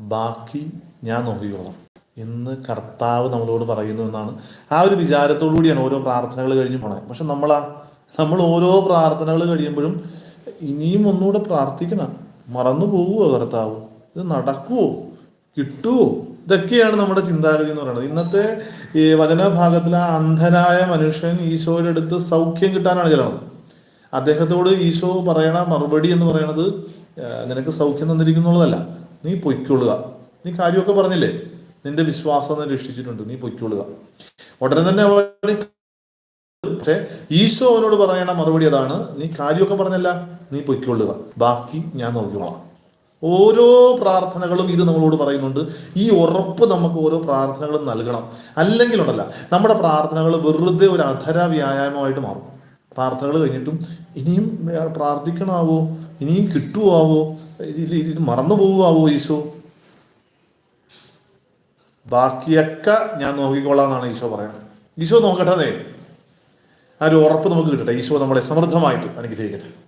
ബാക്കി ഞാൻ നോക്കിക്കോളാം. എന്ന് കർത്താവ് നമ്മളോട് പറയുന്നു എന്നാണ്. ആ ഒരു വിചാരത്തോടു കൂടിയാണ് ഓരോ പ്രാർത്ഥനകൾ കഴിഞ്ഞ് പോണേ. പക്ഷെ നമ്മളാ നമ്മൾ ഓരോ പ്രാർത്ഥനകൾ കഴിയുമ്പോഴും ഇനിയും ഒന്നുകൂടെ പ്രാർത്ഥിക്കണം. മറന്നു പോവുമോ കർത്താവ്? ഇത് നടക്കുവോ? കിട്ടുവോ? ഇതൊക്കെയാണ് നമ്മുടെ ചിന്താഗതി എന്ന് പറയുന്നത്. ഇന്നത്തെ ഈ വചനഭാഗത്തിൽ ആ അന്ധനായ മനുഷ്യൻ ഈശോയുടെ അടുത്ത് സൗഖ്യം കിട്ടാനാണ് ചെല്ലണത്. അദ്ദേഹത്തോട് ഈശോ പറയണ മറുപടി എന്ന് പറയണത് നിനക്ക് സൗഖ്യം തന്നിരിക്കുന്നുള്ളതല്ല നീ പൊയ്ക്കൊള്ളുക. നീ കാര്യമൊക്കെ പറഞ്ഞില്ലേ? നിന്റെ വിശ്വാസം രക്ഷിച്ചിട്ടുണ്ട്. നീ പൊയ്ക്കൊള്ളുക. ഉടനെ തന്നെ അവൻ പക്ഷെ ഈശോ അവനോട് പറയണ മറുപടി അതാണ് നീ കാര്യമൊക്കെ പറഞ്ഞല്ല നീ പൊയ്ക്കൊള്ളുക. ബാക്കി ഞാൻ നോക്കിക്കോളാം. ഓരോ പ്രാർത്ഥനകളും ഇത് നമ്മളോട് പറയുന്നുണ്ട്. ഈ ഉറപ്പ് നമുക്ക് ഓരോ പ്രാർത്ഥനകളും നൽകണം. അല്ലെങ്കിൽ ഉണ്ടല്ല നമ്മുടെ പ്രാർത്ഥനകൾ വെറുതെ ഒരു അധര വ്യായാമമായിട്ട് മാറും. പ്രാർത്ഥനകൾ കഴിഞ്ഞിട്ടും ഇനിയും പ്രാർത്ഥിക്കണാവോ ഇനിയും കിട്ടുമാവോ ഇത് ഇത് മറന്നു പോവുമാവോ ഈശോ? ബാക്കിയൊക്കെ ഞാൻ നോക്കിക്കോളാം എന്നാണ് ഈശോ പറയുന്നത്. ഈശോ നോക്കട്ടെ ആ ഒരു ഉറപ്പ് നമുക്ക് കിട്ടട്ടെ. ഈശോ നമ്മളെ സമൃദ്ധമായിട്ട് അനുഗ്രഹിക്കട്ടെ.